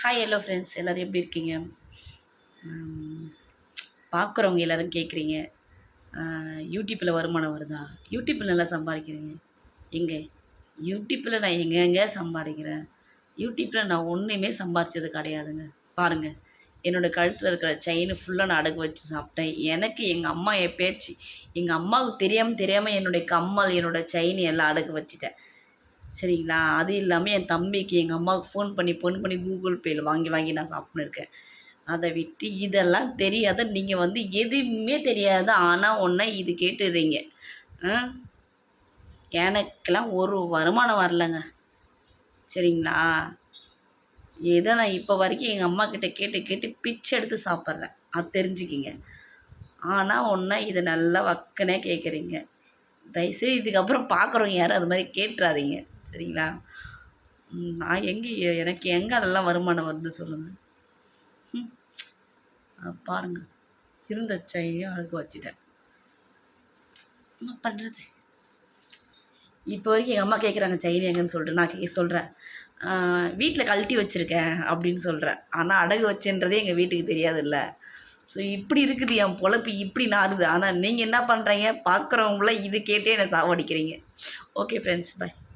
Hi hello friends எல்லோரும் எப்படி இருக்கீங்க? பார்க்குறவங்க எல்லோரும் கேட்குறீங்க யூடியூப்பில் வருமானம் வருதா? யூடியூப்பில் நல்லா சம்பாதிக்கிறீங்க. எங்கே? யூடியூப்பில் நான் எங்கெங்கே சம்பாதிக்கிறேன்? யூடியூப்பில் நான் ஒன்றுமே சம்பாதிச்சது கிடையாதுங்க. பாருங்கள் என்னோடய கழுத்தில் இருக்கிற செயின் ஃபுல்லாக நான் அடகு வச்சு சாப்பிட்டேன். எனக்கு எங்கள் அம்மா என் பேச்சு எங்கள் அம்மாவுக்கு தெரியாமல் தெரியாமல் என்னுடைய கம்மல் என்னோடய செயின் எல்லாம் அடகு வச்சுட்டேன். சரிங்களா? அது இல்லாமல் என் தம்பிக்கு எங்கள் அம்மாவுக்கு ஃபோன் பண்ணி ஃபோன் பண்ணி கூகுள் பேயில் வாங்கி வாங்கி நான் சாப்பிட்னு இருக்கேன். அதை விட்டு இதெல்லாம் தெரியாத நீங்கள் வந்து எதுவுமே தெரியாத ஆனால் ஒன்றை இது கேட்டுறீங்க. எனக்கெல்லாம் ஒரு வருமானம் வரலங்க. சரிங்களா? ஏதோ நான் இப்போ வரைக்கும் எங்கள் அம்மா கிட்ட கேட்டு கேட்டு பிச்சை எடுத்து சாப்பிட்றேன். அது தெரிஞ்சுக்கிங்க. ஆனால் ஒன்றா இதை நல்லா வக்கனே கேட்குறீங்க தயவுசெய்து இதுக்கப்புறம் பார்க்குறவங்க யாரும் அது மாதிரி கேட்டுறாதீங்க. சரிங்களா? நான் எங்கே எனக்கு எங்கே அதெல்லாம் வருமானம் வருது சொல்லுங்கள் ம் பாருங்கள் இருந்த சைனையும் அழகு வச்சுட்டேன். என்ன பண்ணுறது இப்போ வரைக்கும் எங்கள் அம்மா கேட்குறாங்க செயின் எங்கன்னு சொல்லிட்டு. நான் கே சொல்கிறேன் வீட்டில் கழட்டி வச்சுருக்கேன் அப்படின்னு சொல்கிறேன் ஆனால் அடகு வச்சேன்றதே எங்கள் வீட்டுக்கு தெரியாதுல்ல. ஸோ இப்படி இருக்குது என் பொழப்பு இப்படி நாருது ஆனால் நீங்கள் என்ன பண்ணுறீங்க பார்க்குறவங்கள இது கேட்டே என்னை சாவடிக்கிறீங்க. Okay friends bye